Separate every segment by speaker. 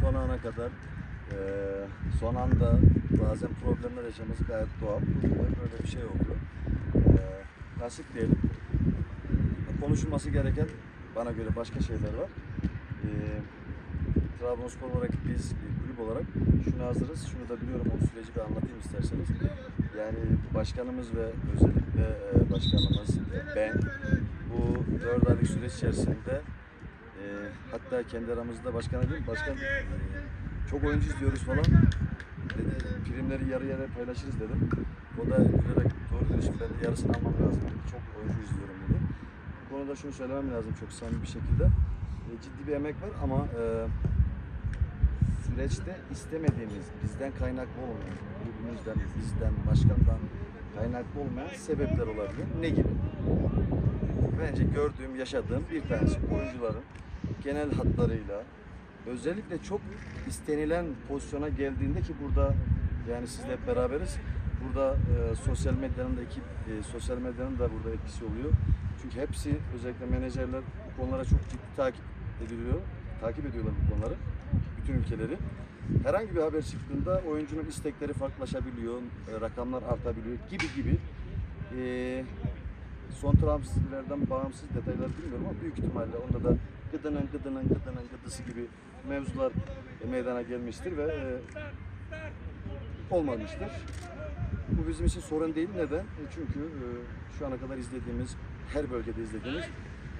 Speaker 1: son ana kadar e, son anda bazen problemler yaşaması gayet doğal. Böyle bir şey oldu. E, nasip diyelim. Konuşulması gereken bana göre başka şeyler var. E, Trabzonspor olarak biz bir kulüp olarak şunu hazırız. Şunu da biliyorum o süreci bir anlatayım isterseniz. Yani başkanımız ve özellikle e, başkanımız ben bu 4 aylık süreç içerisinde e, hatta kendi aramızda başkan dedim başkan e, çok oyuncu izliyoruz falan dedi primleri yarı yarı paylaşırız dedim. O da gülerek doğru şimdi ben yarısını almam lazım. Çok oyuncu izliyorum dedi. Bu konuda şunu söylemem lazım çok samimi bir şekilde. E, ciddi bir emek var ama e, süreçte istemediğimiz, bizden kaynaklı olmayan, kulübümüzden, bizden, başkandan kaynaklı olmayan sebepler olabilir. Ne gibi? Bence gördüğüm, yaşadığım bir tanesi oyuncuların genel hatlarıyla özellikle çok istenilen pozisyona geldiğinde ki burada yani sizle hep beraberiz. Burada e, sosyal medyanın da ekip, e, sosyal medyanın da burada etkisi oluyor. Çünkü hepsi özellikle menajerler bu konulara çok ciddi takip ediliyor. Takip ediyorlar bu konuları. Bütün ülkeleri. Herhangi bir haber çıktığında oyuncunun istekleri farklılaşabiliyor, e, rakamlar artabiliyor gibi gibi. E, son transferlerden bağımsız detayları bilmiyorum ama büyük ihtimalle onda da gıdının gıdının gıdının gıdısı gibi mevzular meydana gelmiştir ve e, olmamıştır. Bu bizim için sorun değil. Neden? E, çünkü e, şu ana kadar izlediğimiz, her bölgede izlediğimiz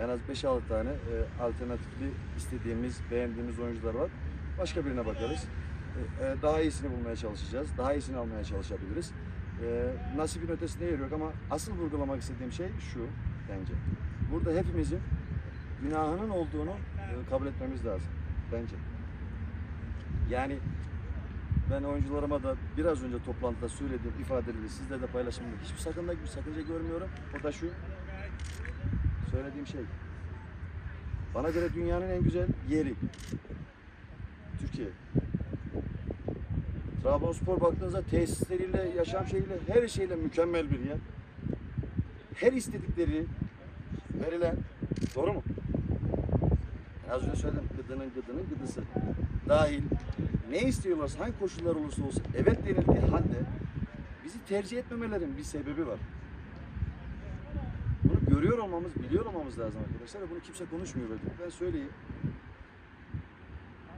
Speaker 1: en az 5-6 tane alternatifli istediğimiz, beğendiğimiz oyuncular var. Başka birine bakarız. Daha iyisini bulmaya çalışacağız. Daha iyisini almaya çalışabiliriz. Nasibin ötesinde yer yok ama asıl vurgulamak istediğim şey şu bence. Burada hepimizin günahının olduğunu e, kabul etmemiz lazım bence. Yani ben oyuncularıma da biraz önce toplantıda söylediğim ifadeleri sizlerle paylaşımda hiçbir sakınca, bir sakınca görmüyorum. O da şu. Söylediğim şey. Bana göre dünyanın en güzel yeri. Türkiye. Trabzonspor baktığınızda tesisleriyle, yaşam şeyiyle, her şeyle mükemmel bir yer. Her istedikleri verilen, doğru mu? Az önce söyledim, gıdının gıdının gıdısı. Dahil ne istiyorlarsa, hangi koşullar olursa olsun evet denildiği halde bizi tercih etmemelerin bir sebebi var. Bunu görüyor olmamız, biliyor olmamız lazım arkadaşlar. Bunu kimse konuşmuyor belki. Ben söyleyeyim.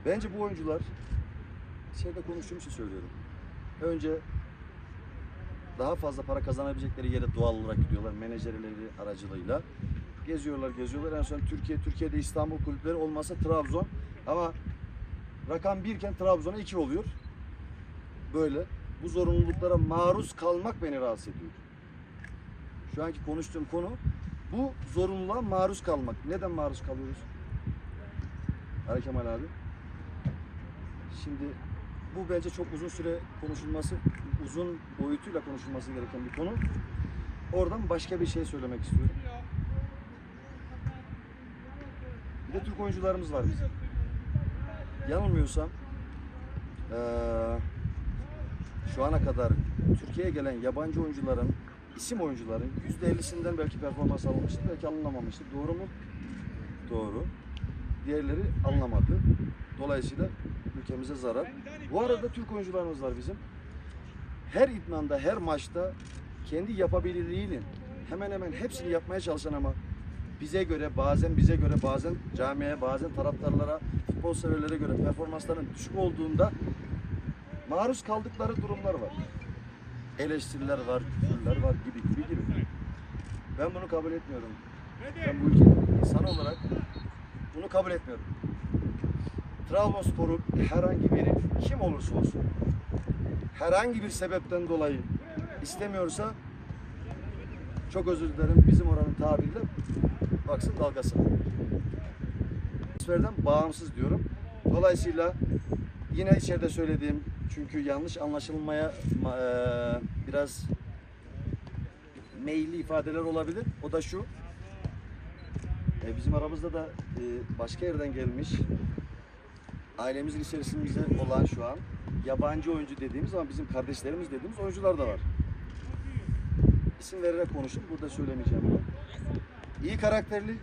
Speaker 1: Bence bu oyuncular içeride konuştuğum için söylüyorum. Önce daha fazla para kazanabilecekleri yere doğal olarak gidiyorlar menajerleri aracılığıyla. Geziyorlar, geziyorlar. En son Türkiye, Türkiye'de İstanbul kulüpleri olmasa Trabzon ama rakam birken Trabzon'a iki oluyor. Böyle. Bu zorunluluklara maruz kalmak beni rahatsız ediyor. Şu anki konuştuğum konu bu zorunluluğa maruz kalmak. Neden maruz kalıyoruz? Ali Kemal abi. Şimdi bu bence çok uzun süre konuşulması, uzun boyutuyla konuşulması gereken bir konu. Oradan başka bir şey söylemek istiyorum. Bir de Türk oyuncularımız var bizim. Yanılmıyorsam eee, şu ana kadar Türkiye'ye gelen yabancı oyuncuların, isim oyuncuların %50'sinden belki performans alınmıştır, belki alınamamıştır. Doğru mu? Doğru. Diğerleri alınamadı. Dolayısıyla ülkemize zarar. Bu arada Türk oyuncularımız var bizim. Her idmanda, her maçta kendi yapabilirliğinin hemen hemen hepsini yapmaya çalışan ama bize göre, bazen bize göre, bazen camiye, bazen taraftarlara, futbol severlere göre performansların düşük olduğunda maruz kaldıkları durumlar var. Eleştiriler var, küfürler var gibi gibi gibi. Ben bunu kabul etmiyorum. Ben bu ülkenin insan olarak bunu kabul etmiyorum. Trabzonspor'un herhangi biri kim olursa olsun herhangi bir sebepten dolayı istemiyorsa çok özür dilerim bizim oranın tabiriyle baksın dalgası. Transferden bağımsız diyorum. Dolayısıyla yine içeride söylediğim çünkü yanlış anlaşılmaya ma- eee, biraz meyilli ifadeler olabilir. O da şu. E, bizim aramızda da e, başka yerden gelmiş ailemizin içerisinde olan şu an yabancı oyuncu dediğimiz ama bizim kardeşlerimiz dediğimiz oyuncular da var. İsim vererek konuşup burada söylemeyeceğim. İyi karakterli,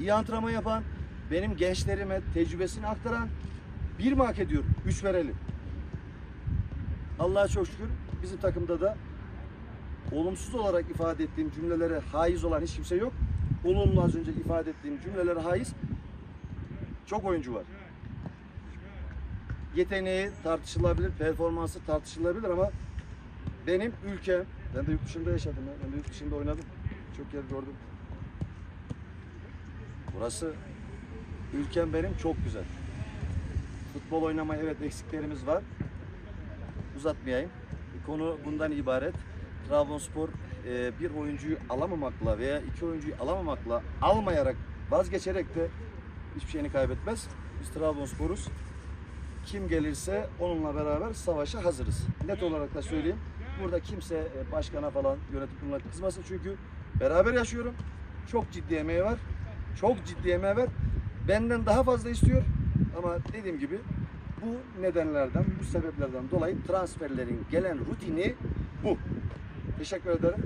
Speaker 1: iyi antrenman yapan, benim gençlerime tecrübesini aktaran Bir mi hak? Üç verelim. Allah'a çok şükür bizim takımda da olumsuz olarak ifade ettiğim cümlelere haiz olan hiç kimse yok. Olumlu az önce ifade ettiğim cümlelere haiz çok oyuncu var. Yeteneği tartışılabilir, performansı tartışılabilir ama benim ülkem, ben de yurt dışında yaşadım, ya, ben de yurt dışında oynadım. Çok yer gördüm. Burası ülkem benim çok güzel. Futbol oynamaya evet eksiklerimiz var. Uzatmayayım. Konu bundan ibaret. Trabzonspor e, bir oyuncuyu alamamakla veya iki oyuncuyu alamamakla almayarak vazgeçerek de hiçbir şeyini kaybetmez. Biz Trabzonspor'uz. Kim gelirse onunla beraber savaşa hazırız. Net olarak da söyleyeyim. Burada kimse e, başkana falan yönetim kuruluna kızmasın çünkü beraber yaşıyorum. Çok ciddi emeği var. Çok ciddi emeği var. Benden daha fazla istiyor. Ama dediğim gibi bu nedenlerden, bu sebeplerden dolayı transferlerin gelen rutini bu. Teşekkür ederim.